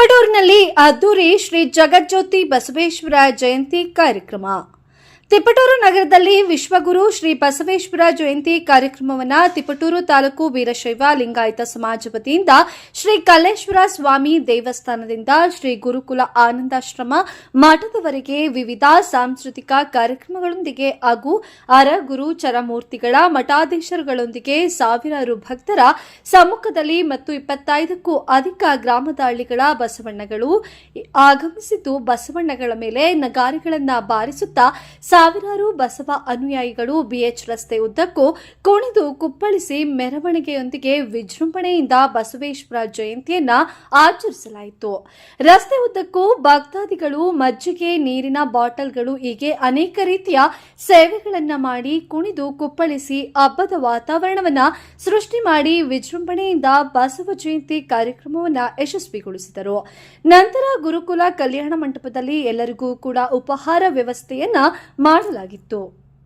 ತಿಪಟೂರಿನಲ್ಲಿ ಅದ್ದೂರಿ ಶ್ರೀ ಜಗಜ್ಯೋತಿ ಬಸವೇಶ್ವರ ಜಯಂತಿ ಕಾರ್ಯಕ್ರಮ. ತಿಪಟೂರು ನಗರದಲ್ಲಿ ವಿಶ್ವಗುರು ಶ್ರೀ ಬಸವೇಶ್ವರ ಜಯಂತಿ ಕಾರ್ಯಕ್ರಮವನ್ನು ತಿಪಟೂರು ತಾಲೂಕು ವೀರಶೈವ ಲಿಂಗಾಯತ ಸಮಾಜ ವತಿಯಿಂದ ಶ್ರೀ ಕಲ್ಲೇಶ್ವರ ಸ್ವಾಮಿ ದೇವಸ್ಥಾನದಿಂದ ಶ್ರೀ ಗುರುಕುಲ ಆನಂದಾಶ್ರಮ ಮಠದವರೆಗೆ ವಿವಿಧ ಸಾಂಸ್ಕೃತಿಕ ಕಾರ್ಯಕ್ರಮಗಳೊಂದಿಗೆ ಹಾಗೂ ಅರಗುರು ಚರಮೂರ್ತಿಗಳ ಮಠಾಧೀಶರುಗಳೊಂದಿಗೆ ಸಾವಿರಾರು ಭಕ್ತರ ಸಮ್ಮುಖದಲ್ಲಿ ಮತ್ತು ಇಪ್ಪತ್ತೈದಕ್ಕೂ ಅಧಿಕ ಗ್ರಾಮದ ಹಳ್ಳಿಗಳ ಬಸವಣ್ಣಗಳು ಆಗಮಿಸಿದ್ದು ಬಸವಣ್ಣಗಳ ಮೇಲೆ ನಗಾರಿಗಳನ್ನು ಬಾರಿಸುತ್ತಾ ಸಾವಿರಾರು ಬಸವ ಅನುಯಾಯಿಗಳು ಬಿಎಚ್ ರಸ್ತೆ ಉದ್ದಕ್ಕೂ ಕುಣಿದು ಕುಪ್ಪಳಿಸಿ ಮೆರವಣಿಗೆಯೊಂದಿಗೆ ವಿಜೃಂಭಣೆಯಿಂದ ಬಸವೇಶ್ವರ ಜಯಂತಿಯನ್ನ ಆಚರಿಸಲಾಯಿತು. ರಸ್ತೆ ಉದ್ದಕ್ಕೂ ಭಕ್ತಾದಿಗಳು ಮಜ್ಜಿಗೆ, ನೀರಿನ ಬಾಟಲ್ಗಳು ಹೀಗೆ ಅನೇಕ ರೀತಿಯ ಸೇವೆಗಳನ್ನ ಮಾಡಿ ಕುಣಿದು ಕುಪ್ಪಳಿಸಿ ಹಬ್ಬದ ವಾತಾವರಣವನ್ನ ಸೃಷ್ಟಿ ಮಾಡಿ ವಿಜೃಂಭಣೆಯಿಂದ ಬಸವ ಜಯಂತಿ ಕಾರ್ಯಕ್ರಮವನ್ನ ಯಶಸ್ವಿಗೊಳಿಸಿದರು. ನಂತರ ಗುರುಕುಲ ಕಲ್ಯಾಣ ಮಂಟಪದಲ್ಲಿ ಎಲ್ಲರಿಗೂ ಕೂಡ ಉಪಹಾರ ವ್ಯವಸ್ಥೆಯನ್ನ ಮಾಡಲಾಗಿತ್ತು